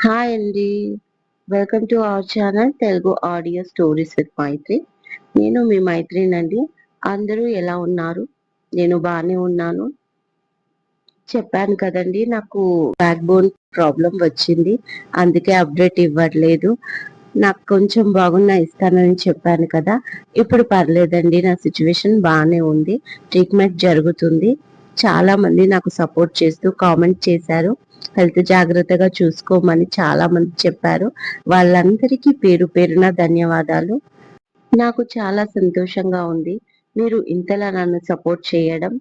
Hi అండి welcome to our channel Telugu audio stories with Maitri నేను మీ మైత్రినండి అందరూ ఎలా ఉన్నారు? నేను బాగానే ఉన్నాను. చెప్పాను కదండి నాకు బ్యాక్ బోన్ ప్రాబ్లం వచ్చింది. అందుకే అప్డేట్ ఇవ్వట్లేదు. నాకు కొంచెం బాగున్నా ఇస్తానని చెప్పాను కదా. ఇప్పుడు పర్లేదండి నా సిచ్యువేషన్ బాగానే ఉంది. ట్రీట్మెంట్ జరుగుతుంది. చాలా మంది నాకు సపోర్ట్ చేస్తూ కామెంట్ చేశారు. హెల్త్ జాగ్రత్తగా చూసుకోమని చాలా మంది చెప్పారు. వాళ్ళందరికీ పేరు పేరున ధన్యవాదాలు. నాకు చాలా సంతోషంగా ఉంది. మీరు ఇంతలా నన్ను సపోర్ట్ చేయడం.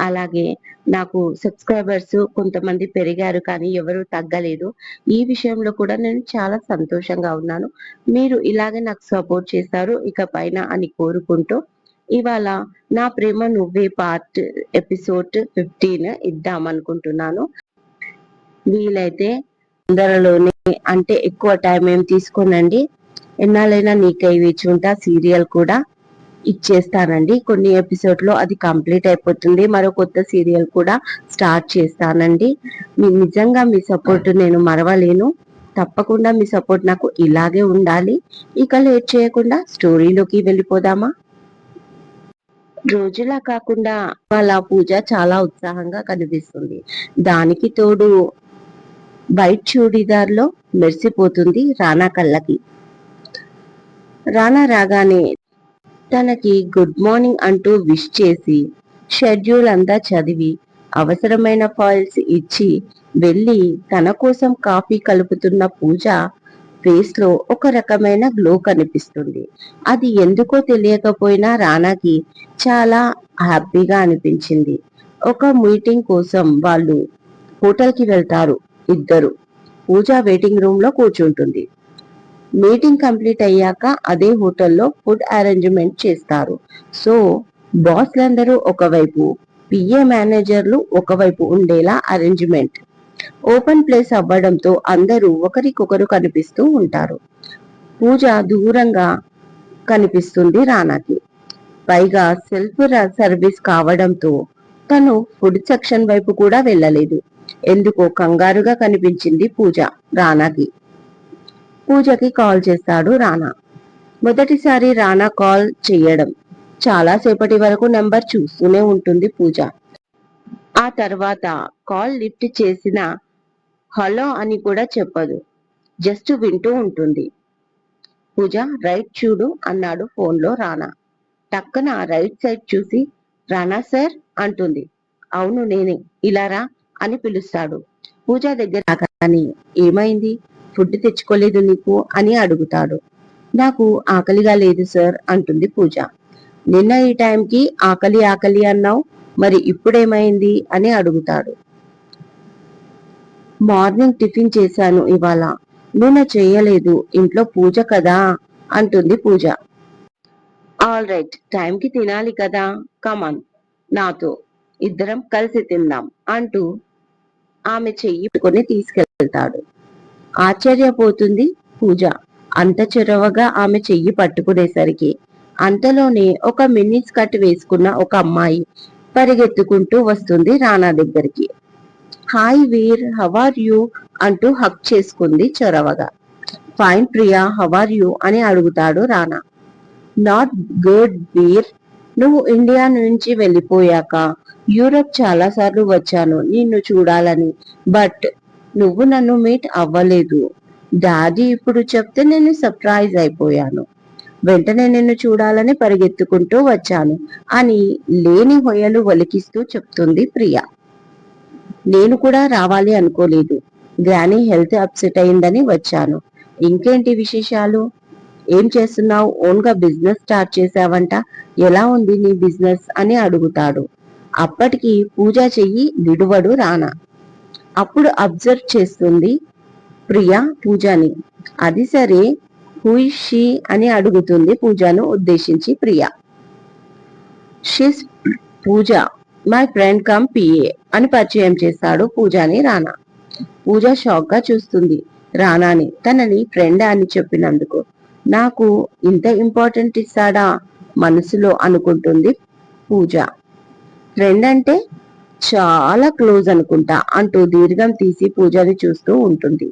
అలాగే నాకు సబ్స్క్రైబర్స్ కొంతమంది పెరిగారు కానీ ఎవరు తగ్గలేదు. ఈ విషయంలో కూడా నేను చాలా సంతోషంగా ఉన్నాను. మీరు ఇలాగే నాకు సపోర్ట్ చేస్తారు ఇక పైన అని కోరుకుంటూ ఇవాళ నా ప్రేమ నువ్వే పార్ట్ ఎపిసోడ్ ఫిఫ్టీన్ ఇద్దాం అనుకుంటున్నాను వీలైతే తొందరలోనే అంటే ఎక్కువ టైం ఏం తీసుకోనండి. ఎన్నాళ్ళైనా నీకై వేచుంటా సీరియల్ కూడా ఇచ్చేస్తానండి. కొన్ని ఎపిసోడ్లో అది కంప్లీట్ అయిపోతుంది. మరో కొత్త సీరియల్ కూడా స్టార్ట్ చేస్తానండి. మీ నిజంగా మీ సపోర్ట్ నేను మరవలేను. తప్పకుండా మీ సపోర్ట్ నాకు ఇలాగే ఉండాలి. ఇక లేట్ చేయకుండా స్టోరీలోకి వెళ్ళిపోదామా? రోజులా కాకుండా వాళ్ళ పూజ చాలా ఉత్సాహంగా కనిపిస్తుంది. దానికి తోడు వైట్ చూడీదార్లో మెరిసిపోతుంది రానా కళ్ళకి. రానా రాగానే తనకి గుడ్ మార్నింగ్ అంటూ విష్ చేసి షెడ్యూల్ అంతా చదివి అవసరమైన ఫైల్స్ ఇచ్చి వెళ్ళి తన కోసం కాఫీ కలుపుతున్న పూజ ఫేస్లో ఒక రకమైన గ్లో కనిపిస్తుంది. అది ఎందుకో తెలియకపోయినా రానాకి చాలా హ్యాపీగా అనిపించింది. ఒక మీటింగ్ కోసం వాళ్ళు హోటల్కి వెళ్తారు. ఇద్దరు. పూజ వెయిటింగ్ రూమ్లో కూర్చుంటుంది. మీటింగ్ కంప్లీట్ అయ్యాక అదే హోటల్లో ఫుడ్ అరేంజ్మెంట్ చేస్తారు. సో బాస్లందరూ ఒకవైపు పిఏ మేనేజర్లు ఒకవైపు ఉండేలా అరేంజ్మెంట్. ఓపెన్ ప్లేస్ అవ్వడంతో అందరూ ఒకరికొకరు కనిపిస్తూ ఉంటారు. పూజ దూరంగా కనిపిస్తుంది రానాకి. పైగా సెల్ఫ్ సర్వీస్ కావడంతో తను ఫుడ్ సెక్షన్ వైపు కూడా వెళ్ళలేదు. ఎందుకో కంగారుగా కనిపించింది పూజ రానాకి పూజకి కాల్ చేస్తాడు రానా మొదటిసారి రానా కాల్ చేయడం. చాలా సేపటి వరకు నెంబర్ చూస్తూనే ఉంటుంది పూజ. ఆ తర్వాత కాల్ లిఫ్ట్ చేసిన హలో అని కూడా చెప్పదు. జస్ట్ వింటూ ఉంటుంది. పూజ రైట్ చూడు అన్నాడు ఫోన్లో రానా టక్కన రైట్ సైడ్ చూసి రానా సార్ అంటుంది. అవును నేనే. ఇలా రా. అని పిలుస్తాడు. పూజ దగ్గర కానీ ఏమైంది? ఫుడ్ తెచ్చుకోలేదు నీకు? అని అడుగుతాడు. నాకు ఆకలిగా లేదు సార్ అంటుంది పూజ. నిన్న ఈ టైంకి ఆకలి ఆకలి అన్నావు మరి ఇప్పుడేమైంది? అని అడుగుతాడు. మార్నింగ్ టిఫిన్ చేశాను ఇవాళ నూనె చేయలేదు ఇంట్లో పూజ కదా? అంటుంది పూజ. ఆల్ రైట్ టైంకి తినాలి కదా కమాన్ నాతో ఇద్దరం కలిసి తిందాం అంటూ ఆమె చెయ్యి పెట్టుకుని తీసుకెళ్తాడు. ఆశ్చర్యపోతుంది పూజ. అంత చొరవగా ఆమె చెయ్యి పట్టుకునేసరికి అంతలోనే ఒక మినీ స్కర్ట్ వేసుకున్న ఒక అమ్మాయి పరిగెత్తుకుంటూ వస్తుంది రానా దగ్గరికి. Hi Veer how are you? అంటూ హక్ చేసుకుంది చొరవగా. Fine Priya how are you? అని అడుగుతాడు రానా నాట్ గుడ్ వీర్ నువ్వు ఇండియా నుంచి వెళ్ళిపోయాక యూరప్ చాలా సార్లు వచ్చాను నిన్ను చూడాలని. బట్ నువ్వు నన్ను మీట్ అవ్వలేదు. డాడీ ఇప్పుడు చెప్తే నేను సర్ప్రైజ్ అయిపోయాను. వెంటనే నిన్ను చూడాలని పరిగెత్తుకుంటూ వచ్చాను అని లేని హొయలు వలికిస్తూ చెప్తుంది ప్రియా. నేను కూడా రావాలి అనుకోలేదు. గ్రానీ హెల్త్ అప్సెట్ అయిందని వచ్చాను. ఇంకేంటి విశేషాలు? ఏం చేస్తున్నావు? ఓన్గా బిజినెస్ స్టార్ట్ చేసావంట ఎలా ఉంది నీ బిజినెస్? అని అడుగుతాడు. అప్పటికి పూజ చెయ్యి విడువడు రానా అప్పుడు అబ్జర్వ్ చేస్తుంది ప్రియా పూజని. అది సరే హుయిషి అని అడుగుతుంది పూజను ఉద్దేశించి Priya. She's Pooja my friend cum PA అని పరిచయం చేస్తాడు పూజని రానా పూజ షాక్గా చూస్తుంది రానాని తనని ఫ్రెండ్ అని చెప్పినందుకు నాకు ఇంత ఇంపార్టెంట్ ఇస్తాడా మనసులో అనుకుంటుంది పూజ. ఫ్రెండ్ అంటే చాలా క్లోజ్ అనుకుంటా అంటూ దీర్ఘం తీసి పూజని చూస్తూ ఉంటుంది.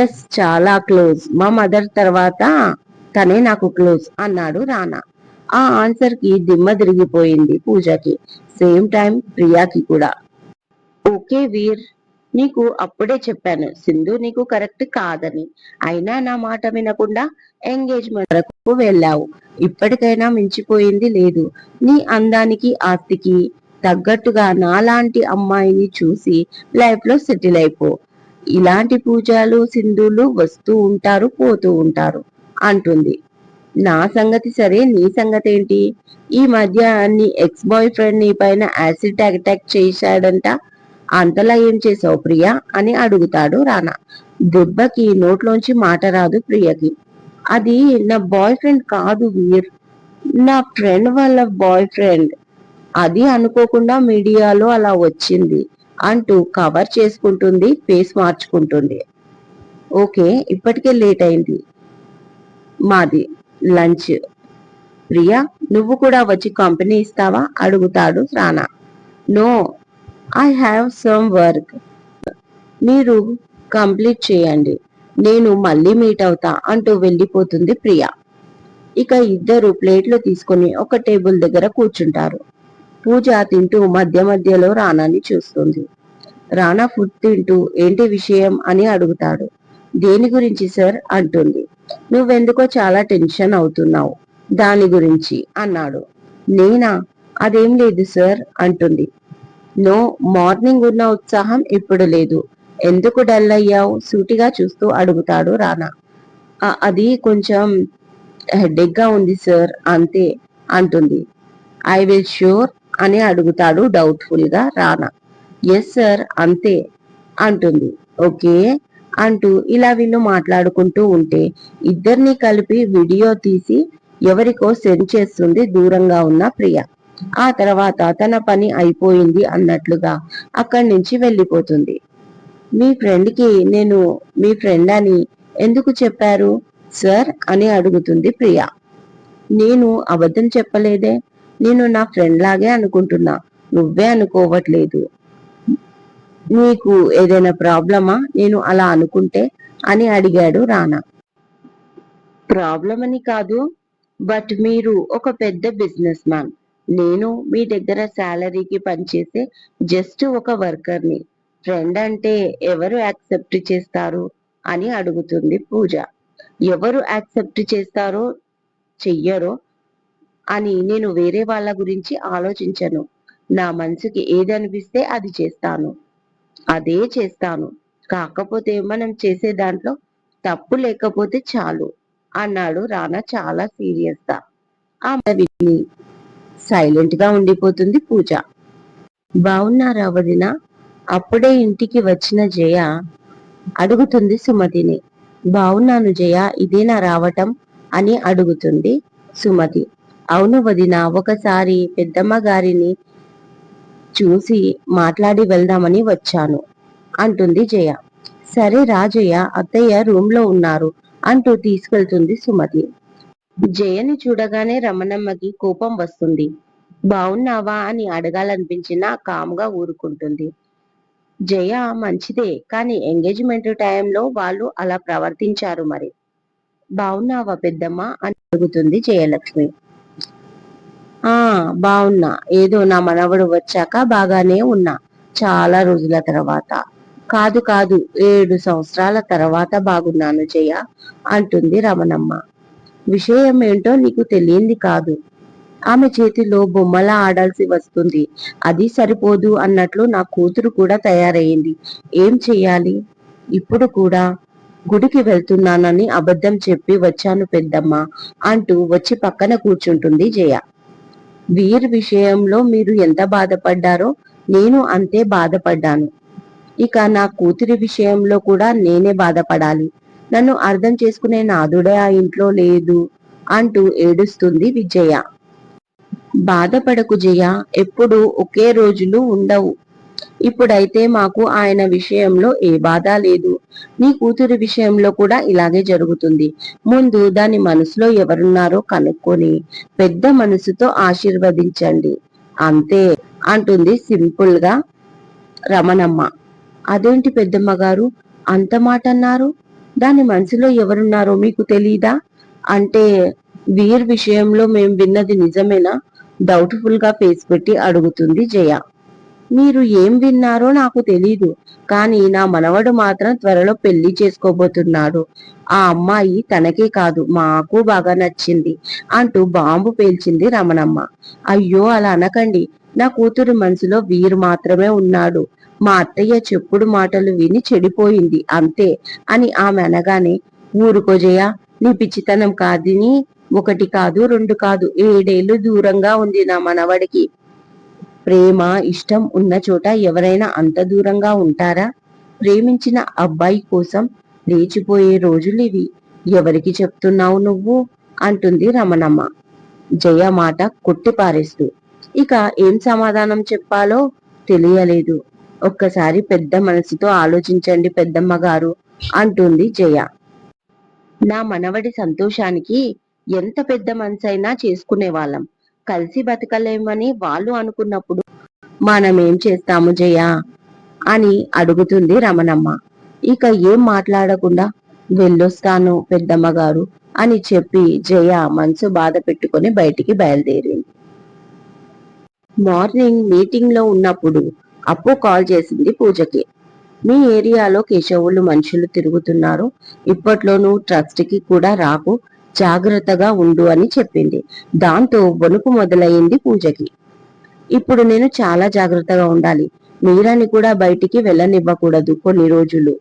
ఎస్ చాలా క్లోజ్. మా మదర్ తర్వాత తనే నాకు క్లోజ్ అన్నాడు రానా. ఆ ఆన్సర్కి దిమ్మ తిరిగిపోయింది పూజకి. సేమ్ టైం ప్రియాకి కూడా. ఓకే వీర్. నీకు అప్పుడే చెప్పాను సింధు నీకు కరెక్ట్ కాదని. అయినా నా మాట వినకుండా ఎంగేజ్మెంట్ వరకు వెళ్ళావు. ఇప్పటికైనా మించిపోయింది లేదు. నీ అందానికి ఆస్తికి తగ్గట్టుగా నాలాంటి అమ్మాయిని చూసి లైఫ్లో సెటిల్ అయిపో. ఇలాంటి పూజలు సింధులు వస్తూ ఉంటారు పోతూ ఉంటారు అంటుంది. నా సంగతి సరే నీ సంగతి ఏంటి? ఈ మధ్య నీ ఎక్స్ బాయ్ ఫ్రెండ్ నీ పైన యాసిడ్ అటాక్ చేశాడంట. అంతలా ఏం చేసావు ప్రియా? అని అడుగుతాడు రానా. దెబ్బకి నోట్లోంచి మాట రాదు ప్రియకి. అది నా బాయ్ ఫ్రెండ్ కాదు వీర్. నా ఫ్రెండ్ వాళ్ళ బాయ్ ఫ్రెండ్ అది అనుకోకుండా మీడియాలో అలా వచ్చింది అంటూ కవర్ చేసుకుంటుంది ఫేస్ మార్చుకుంటుంది. ఓకే ఇప్పటికే లేట్ అయింది మాది లంచ్. ప్రియా నువ్వు కూడా వచ్చి కంపెనీ ఇస్తావా? అడుగుతాడు Rana. No I have some work మీరు కంప్లీట్ చేయండి. నేను మళ్ళీ మీట్ అవుతా అంటూ వెళ్ళిపోతుంది ప్రియా. ఇక ఇద్దరు ప్లేట్లు తీసుకుని ఒక టేబుల్ దగ్గర కూర్చుంటారు. పూజ తింటూ మధ్య మధ్యలో రాణాని చూస్తుంది. రానా ఫుడ్ తింటూ ఏంటి విషయం? అని అడుగుతాడు. దేని గురించి సార్ అంటుంది. నువ్వెందుకో చాలా టెన్షన్ అవుతున్నావు. దాని గురించి అన్నాడు. నేనా? అదేం లేదు సార్ అంటుంది. నో మార్నింగ్ ఉన్న ఉత్సాహం ఇప్పుడు లేదు. ఎందుకు డల్ అయ్యావు? సూటిగా చూస్తూ అడుగుతాడు రానా. అది కొంచెం హెడేక్ ఉంది సార్ అంతే అంటుంది. ఐ విల్ ష్యూర్ అని అడుగుతాడు డౌట్ఫుల్గా రానా. ఎస్ సార్ అంతే అంటుంది. ఓకే అంటూ ఇలా వీళ్ళు మాట్లాడుకుంటూ ఉంటే ఇద్దరిని కలిపి వీడియో తీసి ఎవరికో సెండ్ చేస్తుంది దూరంగా ఉన్న ప్రియ. ఆ తర్వాత తన పని అయిపోయింది అన్నట్లుగా అక్కడి నుంచి వెళ్ళిపోతుంది. మీ ఫ్రెండ్కి నేను మీ ఫ్రెండ్ అని ఎందుకు చెప్పారు? సార్ అని అడుగుతుంది ప్రియ. నేను అబద్ధం చెప్పలేదే? నేను నా ఫ్రెండ్ లాగే అనుకుంటున్నా. నువ్వే అనుకోవట్లేదు. నీకు ఏదైనా ప్రాబ్లమా? నేను అలా అనుకుంటే? అని అడిగాడు రానా. ప్రాబ్లం అని కాదు బట్ మీరు ఒక పెద్ద బిజినెస్ మ్యాన్. నేను మీ దగ్గర శాలరీకి పనిచేసే జస్ట్ ఒక వర్కర్ని. ఫ్రెండ్ అంటే ఎవరు యాక్సెప్ట్ చేస్తారు అని అడుగుతుంది పూజ. ఎవరు యాక్సెప్ట్ చేస్తారో చెయ్యరో అని నేను వేరే వాళ్ళ గురించి ఆలోచించను. నా మనసుకి ఏది అనిపిస్తే అది చేస్తాను. అదే చేస్తాను. కాకపోతే మనం చేసే దాంట్లో తప్పు లేకపోతే చాలు అన్నాడు రానా చాలా సీరియస్గా ఆ విని సైలెంట్గా ఉండిపోతుంది పూజ. బావున్నారా వదిన? అప్పుడే ఇంటికి వచ్చిన జయ అడుగుతుంది సుమతిని. బాగున్నాను జయ ఇదేనా రావటం? అని అడుగుతుంది సుమతి. అవును వదిన ఒకసారి పెద్దమ్మ గారిని చూసి మాట్లాడి వెళ్దామని వచ్చాను అంటుంది జయ. సరే రాజయ్య అత్తయ్య రూమ్లో ఉన్నారు అంటూ తీసుకెళ్తుంది సుమతి. జయని చూడగానే రమణమ్మకి కోపం వస్తుంది. బాగున్నావా అని అడగాలనిపించినా కామ్గా ఊరుకుంటుంది. జయ మంచిదే కానీ ఎంగేజ్మెంట్ టైంలో వాళ్ళు అలా ప్రవర్తించారు మరి. బాగున్నావా పెద్దమ్మ అని అడుగుతుంది జయలక్ష్మి. ఆ బాగున్నా ఏదో నా మనవడు వచ్చాక బాగానే ఉన్నా. చాలా రోజుల తర్వాత. కాదు కాదు ఏడు సంవత్సరాల తర్వాత బాగున్నాను జయ అంటుంది రమణమ్మ. విషయం ఏంటో నీకు తెలియంది కాదు. ఆమె చేతిలో బొమ్మలా ఆడాల్సి వస్తుంది. అది సరిపోదు అన్నట్లు నా కూతురు కూడా తయారయ్యింది ఏం చెయ్యాలి? ఇప్పుడు కూడా గుడికి వెళ్తున్నానని అబద్ధం చెప్పి వచ్చాను పెద్దమ్మ అంటూ వచ్చి పక్కన కూర్చుంటుంది జయ. వీర్ విషయంలో మీరు ఎంత బాధపడ్డారో నేను అంతే బాధపడ్డాను. ఇక నా కూతురి విషయంలో కూడా నేనే బాధపడాలి. నన్ను అర్థం చేసుకునే నాదుడే ఆ ఇంట్లో లేదు అంటూ ఏడుస్తుంది విజయ. బాధపడకు జయ ఎప్పుడు ఒకే రోజులు ఉండవు. ఇప్పుడైతే మాకు ఆయన విషయంలో ఏ బాధ లేదు. నీ కూతురి విషయంలో కూడా ఇలాగే జరుగుతుంది. ముందు దాని మనసులో ఎవరున్నారో కనుక్కొని పెద్ద మనసుతో ఆశీర్వదించండి. అంతే అంటుంది సింపుల్గా రమణమ్మ. అదేంటి పెద్దమ్మ గారు? అంత మాట అన్నారు దాని మనసులో ఎవరున్నారో మీకు తెలీదా? అంటే వీర్ విషయంలో మేం విన్నది నిజమేనా? డౌట్ఫుల్గా ఫేస్ పెట్టి అడుగుతుంది జయ. మీరు ఏం విన్నారో నాకు తెలీదు కానీ నా మనవడు మాత్రం త్వరలో పెళ్ళి చేసుకోబోతున్నాడు. ఆ అమ్మాయి తనకే కాదు మాకు బాగా నచ్చింది అంటూ బాంబు పేల్చింది రమణమ్మ. అయ్యో అలా అనకండి. నా కూతురు మనసులో వీరు మాత్రమే ఉన్నాడు. మా అత్తయ్య చెప్పుడు మాటలు విని చెడిపోయింది అంతే అని ఆమె అనగానే ఊరుకోజయ నీ పిచ్చితనం కాదని ఒకటి కాదు రెండు కాదు ఏడేళ్ళు దూరంగా ఉంది నా మనవడికి. ప్రేమ ఇష్టం ఉన్న చోట ఎవరైనా అంత దూరంగా ఉంటారా? ప్రేమించిన అబ్బాయి కోసం లేచిపోయే రోజులు ఇవి. ఎవరికి చెప్తున్నావు నువ్వు? అంటుంది రమణమ్మ. జయ మాట కొట్టిపారేస్తూ ఇక ఏం సమాధానం చెప్పాలో తెలియలేదు. ఒక్కసారి పెద్ద మనసుతో ఆలోచించండి పెద్దమ్మ గారు అంటుంది జయ. నా మనవడి సంతోషానికి ఎంత పెద్ద మనసైనా చేసుకునే వాళ్ళం కలిసి బతకలేమని వాళ్ళు అనుకున్నప్పుడు మనం ఏం చేస్తాము జయ? అని అడుగుతుంది రమణమ్మ. ఇక ఏం మాట్లాడకుండా వెళ్ళొస్తాను పెద్దమ్మ గారు అని చెప్పి జయ మనసు బాధ పెట్టుకుని బయటికి బయలుదేరింది. మార్నింగ్ మీటింగ్లో ఉన్నప్పుడు అప్పు కాల్ చేసింది పూజకి. మీ ఏరియాలో కేశవులు మనుషులు తిరుగుతున్నారు. ఇప్పట్లో నువ్వు ట్రస్ట్కి కూడా రాకు. జాగ్రత్తగా ఉండు అని చెప్పింది. దాంతో వణుకు మొదలయ్యింది పూజకి. ఇప్పుడు నేను చాలా జాగ్రత్తగా ఉండాలి. మీరాని కూడా బయటికి వెళ్ళనివ్వకూడదు కొన్ని రోజులు.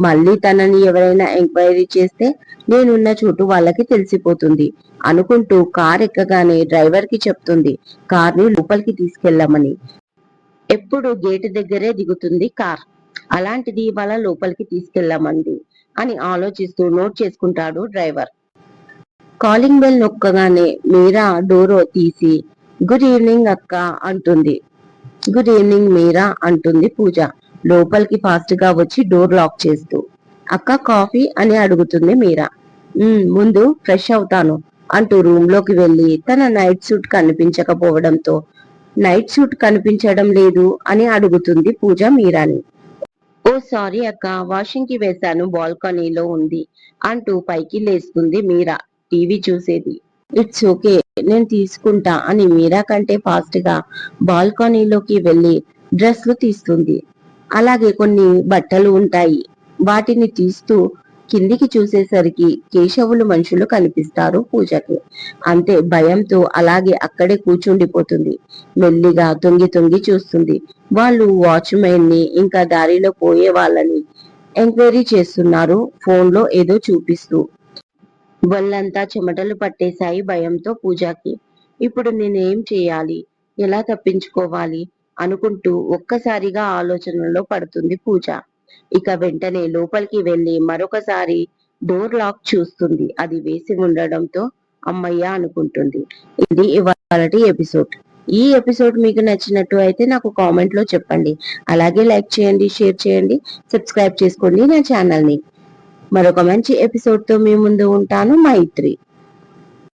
మళ్ళీ తనని ఎవరైనా ఎంక్వైరీ చేస్తే నేనున్న చోటు వాళ్ళకి తెలిసిపోతుంది. అనుకుంటూ కార్ ఎక్కగానే డ్రైవర్కి చెప్తుంది. కార్ని లోపలికి తీసుకెళ్ళమని. ఎప్పుడు గేటు దగ్గరే దిగుతుంది కార్. అలాంటిది ఇవాళ లోపలికి తీసుకెళ్ళామంది అని ఆలోచిస్తూ నోట్ చేసుకుంటాడు డ్రైవర్. కాలింగ్ బెల్ నొక్కగానే మీరా డోరో తీసి గుడ్ ఈవినింగ్ అక్క అంటుంది. గుడ్ ఈవినింగ్ మీరా అంటుంది పూజ లోపలికి ఫాస్ట్గా వచ్చి డోర్ లాక్ చేస్తూ. అక్క కాఫీ? అని అడుగుతుంది మీరా. ముందు ఫ్రెష్ అవుతాను అంటూ రూమ్లోకి వెళ్ళి తన నైట్ సూట్ కనిపించకపోవడంతో నైట్ సూట్ కనిపించడం లేదు అని అడుగుతుంది పూజ మీరాని. ఓ సారీ అక్క వాషింగ్కి వేశాను బాల్కనీలో ఉంది అంటూ పైకి లేస్తుంది మీరా టీవీ చూసేది. ఇట్స్ ఓకే నేను తీసుకుంటా అని మీరా కంటే ఫాస్ట్గా బాల్కనీలోకి వెళ్ళి డ్రెస్లు తీస్తుంది. అలాగే కొన్ని బట్టలు ఉంటాయి వాటిని తీస్తూ కిందికి చూసేసరికి కేశవులు మనుషులు కనిపిస్తారు పూజకి. అంతే భయంతో అలాగే అక్కడే కూర్చుండిపోతుంది. మెల్లిగా తొంగి తొంగి చూస్తుంది. వాళ్ళు వాచ్మెన్ని ఇంకా దారిలో పోయే వాళ్ళని ఎంక్వైరీ చేస్తున్నారు. ఫోన్లో ఏదో చూపిస్తూ. వాళ్ళంతా చెమటలు పట్టేశాయి భయంతో పూజకి. ఇప్పుడు నేనేం చేయాలి? ఎలా తప్పించుకోవాలి? అనుకుంటూ ఒక్కసారిగా ఆలోచనలో పడుతుంది పూజ. ఇక వెంటనే లోపలికి వెళ్ళి మరొకసారి డోర్ లాక్ చూస్తుంది. అది వేసి ఉండడంతో అమ్మయ్య అనుకుంటుంది. ఇది ఇవాళ ఎపిసోడ్. ఈ ఎపిసోడ్ మీకు నచ్చినట్టు అయితే నాకు కామెంట్లో చెప్పండి. అలాగే లైక్ చేయండి షేర్ చేయండి సబ్స్క్రైబ్ చేసుకోండి నా ఛానల్ని మరొక మంచి ఎపిసోడ్తో మీ ముందు ఉంటాను. మైత్రి.